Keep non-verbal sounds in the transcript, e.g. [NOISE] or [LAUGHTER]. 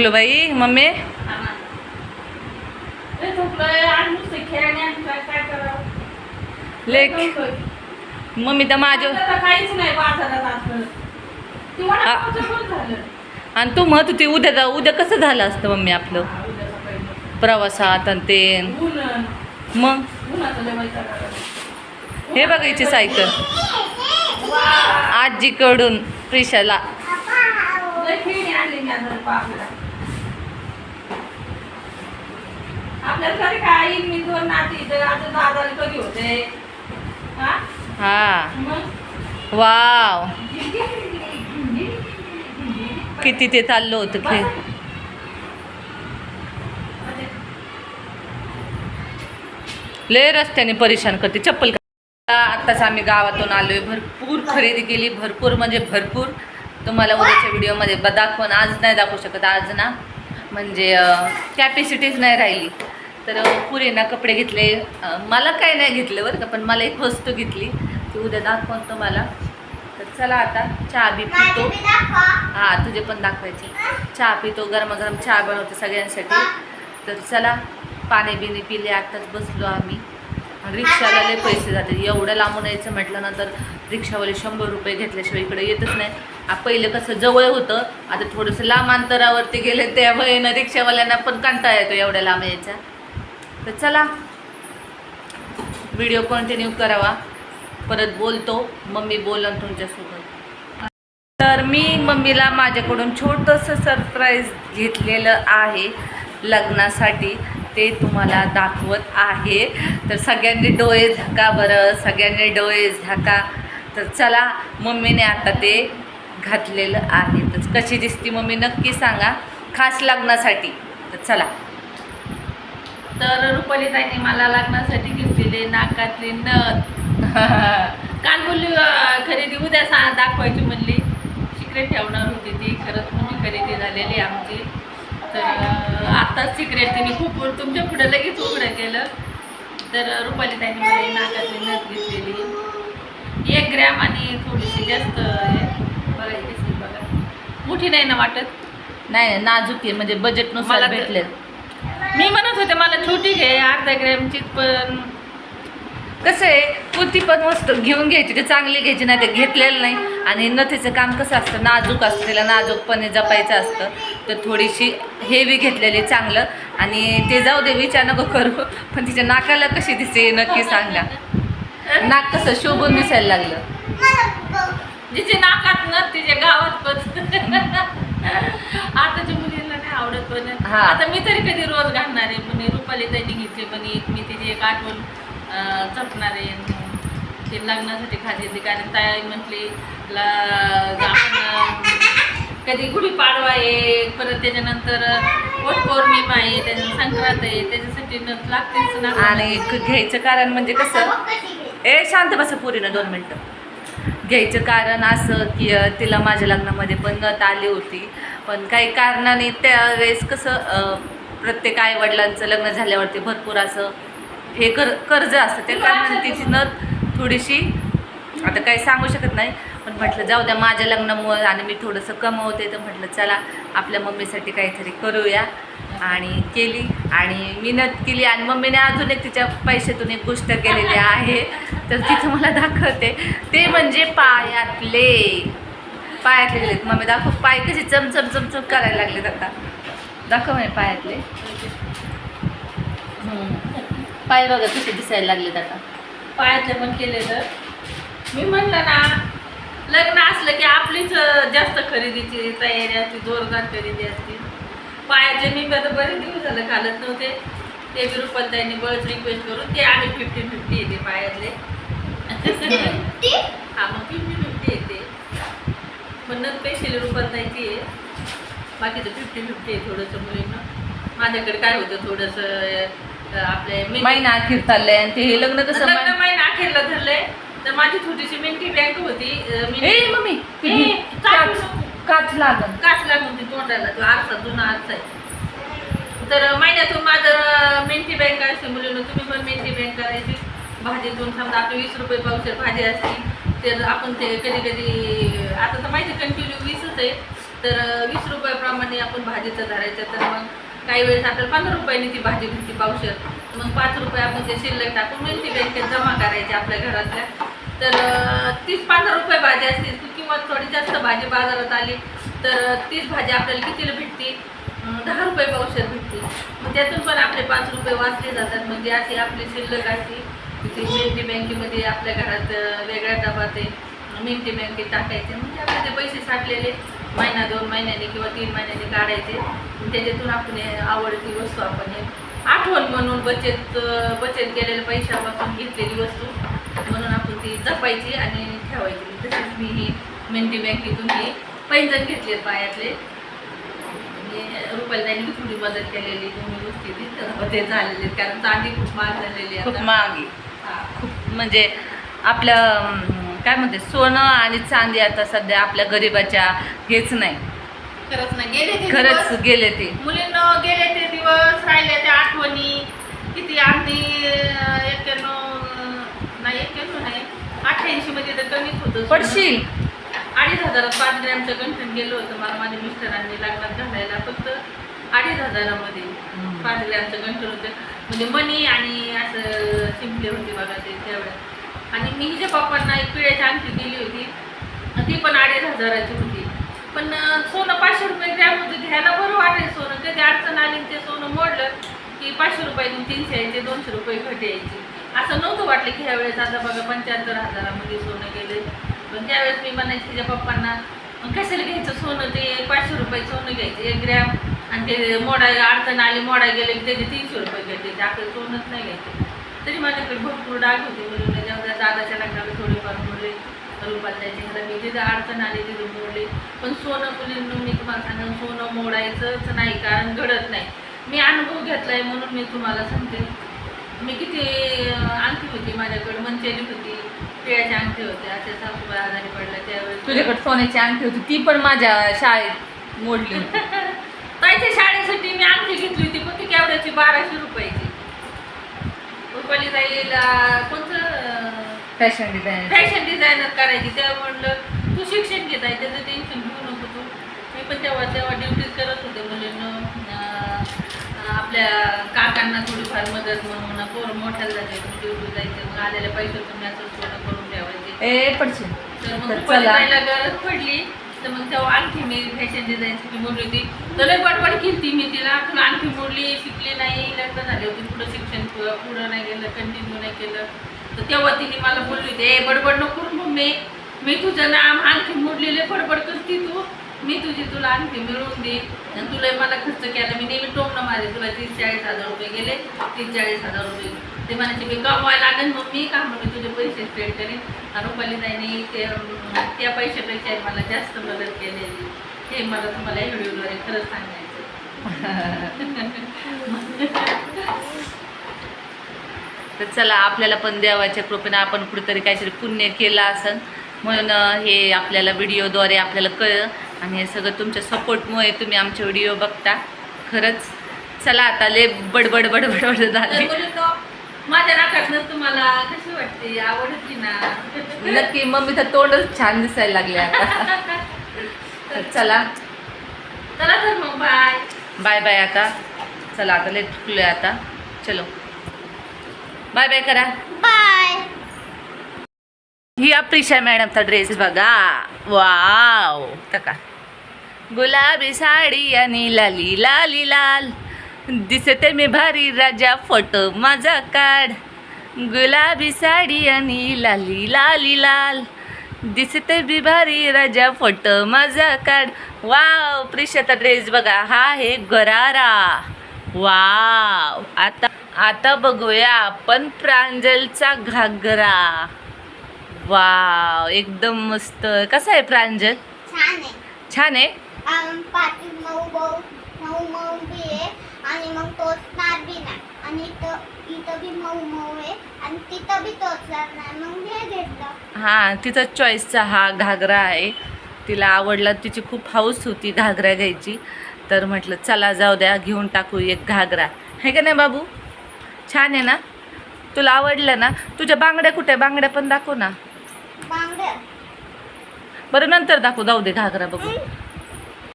थुकलो बाई मम्मी? लेक मम्मी तर माझ्या काहीच नाही आणि तू म्हणत होती उद्या जा उद्या कसं झालं असतं मम्मी आपलं? प्रवासात आणि ते. मग. हे बघायची सायकल. आजीकडून प्रिशाला. काय? मी दोन नाती तर आता दादाला कधी होते? हा? हा. वाव. किती ते चाललं होतं खेळ. लय रस्त्याने परेशान करते. चप्पल आत्ताच आम्ही गावातून आलोय. भरपूर खरेदी केली. भरपूर म्हणजे भरपूर. तुम्हाला उद्याच्या व्हिडिओमध्ये दाखवून आज नाही दाखवू शकत आज ना. म्हणजे कॅपॅसिटीच नाही राहिली. तर पुरीना कपडे घेतले. मला काय नाही घेतलं बरं का पण मला एक वस्तू घेतली. ती उद्या दाखवून तुम्हाला तर चला आता चहा बी पितो. हा तुझे पण दाखवायचे. चहा पितो गरमागरम चहा बनवतो सगळ्यांसाठी. तर चला पाणी बिणी पिले आत्ताच बसलो आम्ही. रिक्षाला लय पैसे जाते एवढं लांबून यायचं म्हटलं ना तर रिक्षावाले शंभर रुपये घेतल्याशिवाय इकडे येतच नाही. पहिलं कसं जवळ होतं आता थोडंसं लांब अंतरावरती गेले त्यामुळे ना रिक्षावाल्यांना पण कंटाळा येतो एवढ्या लांब यायचा. तर चला व्हिडिओ कंटिन्यू करावा. परत बोलतो मम्मी बोलन तुमच्यासोबत. तर मी मम्मीला माझ्याकडून छोटंसं सरप्राईज घेतलेलं आहे लग्नासाठी. ते तुम्हाला दाखवत आहे. तर सगळ्यांनी डोळे झाका बरं सगळ्यांनी डोळे झाका. तर चला मम्मीने आता ते घातलेलं आहे. तर कशी दिसती मम्मी नक्की सांगा. खास लग्नासाठी. तर चला. तर रुपाली ताईने मला लग्नासाठी घेतलेले नाकातले नथ. [LAUGHS] काल बोलली खरेदी उद्या सा दाखवायची म्हणली. सिक्रेट ठेवणार होती ती खरंच मोठी खरेदी झालेली आमची. तर आत्ताच सिक्रेट तिने खूप तुमच्यापुढे लगेच उघडं केलं. तर रुपाली ताईने मला नाकातली नथ घेतलेली एक ग्रॅम आणि थोडीशी जास्त. बघा बघा. मोठी नाही ना वाटत? नाही नाजूक आहे म्हणजे बजेटनुसार भेटले मी म्हणत होते मला छोटी घे अर्धा ग्रॅमची पण. कसं आहे कोणती पण वस्तू घेऊन घ्यायची ते चांगली घ्यायची नाही ते घेतलेलं नाही. आणि नथीचं काम कसं असतं नाजूक असतं त्याला नाजूकपणे जपायचं असतं. तर थोडीशी हेवी घेतलेली चांगलं. आणि ते जाऊ दे विचार नको करू. पण तिच्या नाकाला कशी दिसते नक्की सांगा. नाक कसं शोभून दिसायला लागलं. जिचे नाकात न तिच्या गावात पण. [LAUGHS] आवडत पण हा. आता मी तरी कधी रोज घालणार आहे म्हणे रुपाली त्यांनी घेतली म्हणे मी तिची एक आठवण अं, जपणार आहे. ते लग्नासाठी खाली कारण ताई म्हटली ला- आपण अं, कधी गुढीपाडवा आहे परत त्याच्यानंतर वट पौर्णिमा आहे त्याच्यानंतर संक्रांत आहे त्याच्यासाठी नथ लागतेच ना. आणि क- घ्यायचं कारण म्हणजे कसं? ए शांत बसा पुरीनं दोन मिनटं. घ्यायचं कारण असं की तिला माझ्या लग्नामध्ये पण नथ आली होती. पण काही कारणाने त्यावेळेस कसं प्रत्येक आईवडिलांचं लग्न झाल्यावरती भरपूर असं हे कर कर्ज असतं. त्या कारणाने तिची नथ थोडीशी आता काही सांगू शकत नाही पण म्हटलं जाऊ द्या माझ्या लग्नामुळं आणि मी थोडंसं कमवते तर म्हटलं चला आपल्या मम्मीसाठी काहीतरी करूया. आणि केली. आणि मेहनत केली आणि मम्मीने अजून एक तिच्या पैशातून एक गोष्ट केलेली आहे. तर ती तुम्हाला दाखवते. ते म्हणजे पायातले. पायातले गेलेत मम्मी दाखव पाय कसे चमचम चमचम करायला लागलेत आता. दाखव म्हणे पायातले. पाय बघा कसे दिसायला लागलेत आता. पायातले पण केले तर. मी म्हणलं ना लग्न असलं की आपलीच जास्त खरेदीची तयारी असते जोरदार खरेदी असते. पायातले मी आता बरेच दिवस झालं घालत नव्हते. ते बी रुपालताईंनी बळच रिक्वेस्ट करून ते आम्ही फिफ्टी फिफ्टी येते पायातले. हा मग फिफ्टी फिफ्टी येते. पण पैसे रुपालताईची आहे. बाकीचं फिफ्टी फिफ्टी आहे थोडंसं मुलींना. माझ्याकडे काय होतं थोडंसं अं, आपले मेहंदी- महिना अखेर चाललंय आणि ते हे लग्न कसं लग्न महिना अखेरला धरलंय तर माझी छोटीशी मेंटी बँक होती. मी ए मम्मी काच लागल. काच लागून ते तोंडाला तो आरसा जुना आरसा आहे. तर महिन्यातून माझं मेंटी बँक असते मुलीनं तुम्ही पण मेंटी बँक करायची. भाजीतून समजा आपली वीस रुपये पावशेर भाजी असती तर आपण ते कधी कधी आता तर माहिती कंटिन्यू वीसच आहे. तर वीस रुपयाप्रमाणे आपण भाजीचं धरायचं. तर मग काही वेळेस आपल्याला पंधरा रुपयाने ती भाजी भेटते पावशेर. मग पाच रुपये आपण ते शिल्लक टाकून मेथी बँकेत जमा करायची आपल्या घरातल्या. तर तीस पंधरा रुपये भाजी असते पण थोडी जास्त भाजी बाजारात आली तर तीच भाजी आपल्याला कितीला भेटते? दहा रुपये पावशेर भेटते. मग त्यातून पण आपले पाच रुपये वाचले जातात. म्हणजे अशी आपली शिल्लक असते. ती मेथी बँकेमध्ये आपल्या घरात वेगळ्या डबात आहे बँकेत टाकायचे. म्हणजे आपले ते पैसे साठलेले. महिना दोन महिन्याने किंवा तीन महिन्याने काढायचे. त्याच्यातून आपण हे आवडती वस्तू आपण हे आठवण म्हणून बचत बचत केलेल्या पैशापासून घेतलेली वस्तू म्हणून आपण ती जपायची आणि ठेवायची. तसेच मी ही मेहंदी बँकेतून ही पैंजण घेतले पायातले. रुपयाला थोडी मदत केलेली दोन्ही गोष्टी ती झालेले. कारण चांदी खूप महाग झालेली खूप. महागी. खूप म्हणजे आपलं काय म्हणते सोनं आणि चांदी आता सध्या आपल्या गरिबाच्या हेच नाही. खरंच नाही. गेले ते खरंच. गेले ते. मुलींना गेले ते दिवस. राहिले त्या आठवणी. किती अं, एक्क्याण्णव नाही एक्क्याण्णव नाही. अठ्ठ्याऐंशी मध्ये तर कमीच होतं पडशील. अडीच हजारात पाच ग्रॅमचं गंठण गेलं होतं. मला माझ्या मिस्टरांनी लग्नात घालायला. फक्त अडीच हजारामध्ये. पाच ग्रॅमचं गंठण होतं. म्हणजे मनी आणि असं शिंपले होते बघा ते त्यावेळेस. आणि मी हिच्या पप्पांना एक पिढ्याची अंगठी दिली होती. ती पण अडीच हजाराची होती. पण सोनं पाचशे रुपये ग्रॅम होतं घ्यायला बरं वाटायचं सोनं. कधी अडचण आली ते सोनं मोडलं की पाचशे रुपयातून तीनशे यायचे दोनशे रुपये घट यायची. असं नव्हतं वाटलं की ह्यावेळेस आता बघा पंच्याहत्तर हजारामध्ये सोनं गेले पण त्यावेळेस मी म्हणायचे तिच्या पप्पांना "मग कशाला घ्यायचं सोनं? ते पाचशे रुपये सोनं घ्यायचं एक ग्रॅम. आणि ते मोडाय अडचण आली मोडाय गेले की त्याचे तीनशे रुपये घ्यायचे ते सोनंच नाही घ्यायचं. तरी माझ्याकडे भरपूर डाग होते म्हणून जेव्हा दादाच्या लग्नाला थोडेफार मोडले. रुपाल द्यायचे मी तिथं अडचण आली तिथं मोडले. पण सोनं मुलींना मी तुम्हाला सांगा सोनं मोडायचंच नाही कारण घडत नाही. मी अनुभव घेतला आहे म्हणून मी तुम्हाला सांगते. मी किती आणखी होती माझ्याकडे मंचेली होती. पिळ्याची अंगठी होते. असे सासूबाई आजारी पडल्या त्यावेळेस तुझ्याकडे सोन्याची अंगठी होती. ती पण माझ्या शाळेत मोडली होती. [LAUGHS] ताईच्या शाळेसाठी मी अंगठी घेतली होती. पण ती केवढ्याची? बाराशे रुपयाची. रुपाली ताईला कोणतं फॅशन डिझाईन फॅशन डिझायनर करायची. तेव्हा म्हणलं तू शिक्षण घेत आहे त्याचं टेन्शन घेऊ नको तू. मी पण तेव्हा तेव्हा पोरं मोठ्याला ड्युटी जायचे मग आलेल्या पैशातून मी असं सोनं करून ठेवायचे. ए पडशील. तर मग गरज पडली तर मग तेव्हा आणखी मी फॅशन डिझाईनची मोडली होती. तर लय केली मी तिला आणखी मोडली शिकली नाही लग्न झाले होते पुढं शिक्षण पुढं नाही गेलं कंटिन्यू नाही केलं. तर तेव्हा तिने मला बोलली होती ए बडबड नको करू मम्मी. मी तुझं नाम आणखी मोडलेले बडबड करते तू. मी तुझी तुला आणखी मिळवून देईन. आणि तुला मला खर्च केला. मी नेहमी टोमणं माझे तुला तीस चाळीस हजार रुपये गेले. तीस चाळीस हजार रुपये. ते म्हणायचे मी कमवायला लागेल मी का म्हणून तुझे पैसे स्पेड करेन? आणि रुपाली नाही ते त्या पैशापेक्षा मला जास्त मदत केलेली. हे मला तुम्हाला व्हिडिओद्वारे खरंच सांगायचं तर चला आपल्याला पण देवाच्या कृपेनं आपण कुठेतरी काहीतरी पुण्य केलं असन म्हणून हे आपल्याला व्हिडिओद्वारे आपल्याला कळ आणि हे सगळं तुमच्या सपोर्टमुळे तुम्ही आमचे व्हिडिओ बघता. खरंच चला आता ले बडबड बडबड तर झाली माझ्या नाकातनं तुम्हाला कशी वाटते? आवडते ना? नक्की मम्मीचं तोंडच छान दिसायला लागले आता. तर चला. चला तर मग बाय बाय बाय आता. चला आता लेट चुकलोय आता. चलो. बाय बाय करा. बाय ही प्रिशा मॅडमचा ड्रेस बघा. वाव तका गुलाबी साडी आणि लाली लाली लाल. दिसते मी भारी राजा फोटो माझा काढ. गुलाबी साडी आणि लाली लाली लाल. दिसते मी भारी राजा फोटो माझा काढ. वाव प्रिशाचा ड्रेस बघा हा आहे गरारा. वाव आता आता बघूया आपण प्रांजलचा घागरा. वाव एकदम मस्त. कसा आहे प्रांजल? छान आहे? पाठी मऊ मऊ मऊ मऊ बी आहे. आणि मग टोचणार बी नाही. आणि इथं इथं बी मऊ मऊ आहे. आणि तिथं बी टोचणार नाही. मग हे घेतलं. हां तिचा चॉईसचा हा घागरा आहे. तिला आवडला तिची खूप हाऊस होती घागरा घ्यायची. तर म्हटलं चला जाऊ द्या घेऊन टाकू एक घागरा. आहे का नाही बाबू? छान आहे ना? तुला आवडलं ना? तुझ्या बांगड्या कुठे? बांगड्या पण दाखव ना. बांगड्या. बरं नंतर दाखव. जाऊ दे घागरा बघू?